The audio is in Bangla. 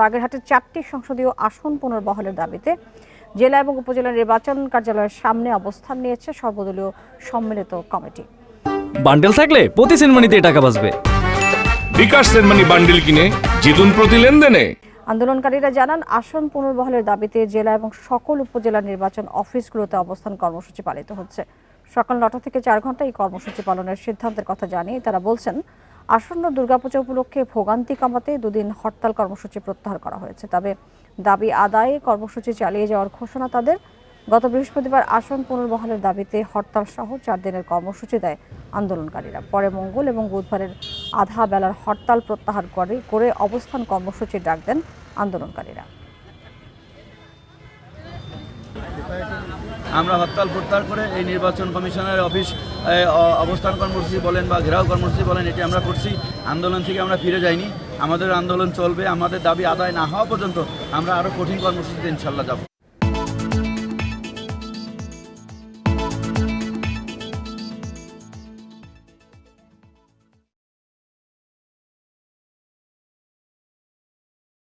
বাগেরহাটের চারটি সংসদীয় আসন পুনর্বহলের দাবিতে জেলা এবং উপজেলা নির্বাচন কার্যালয়ের সামনে অবস্থান নিয়েছে সর্বদলীয় সম্মিলিত কমিটি। বান্ডেল থাকলে প্রতি সেনমানিতে টাকা বাঁচবে। বিকাশ সেনমানি বান্ডিল কিনে জিতুন প্রতি লেনদেনে। আন্দোলনকারীরা জানান আসন পুনর্বহলের দাবিতে জেলা এবং সকল উপজেলা নির্বাচন অফিসগুলোতে অবস্থান কর্মসূচি পালিত হচ্ছে। সকাল নটা থেকে চার ঘণ্টা এই কর্মসূচি পালনের সিদ্ধান্তের কথা জানিয়ে তারা বলছেন আসন্ন দুর্গাপূজা উপলক্ষে ভোগান্তি কমাতে দুদিন হরতাল কর্মসূচি প্রত্যাহার করা হয়েছে। তবে দাবি আদায়ে কর্মসূচি চালিয়ে যাওয়ার ঘোষণা তাদের। গত বৃহস্পতিবার আসন পুনর্বহালের দাবিতে হরতাল সহ চার দিনের কর্মসূচি দেয় আন্দোলনকারীরা। পরে মঙ্গল এবং বুধবারের আধা বেলার হরতাল প্রত্যাহার করে করে অবস্থান কর্মসূচির ডাক দেন আন্দোলনকারীরা। আমরা হরতাল প্রত্যাহার করে এই নির্বাচন কমিশনের অফিস অবস্থান কর্মসূচি বলেন বা ঘেরাও কর্মসূচি বলেন, এটি আমরা করছি। আন্দোলন থেকে আমরা ফিরে যাইনি। আমাদের আন্দোলন চলবে। আমাদের দাবি আদায় না হওয়া পর্যন্ত আমরা আরও কঠিন কর্মসূচিতে ইনশাল্লাহ যাব।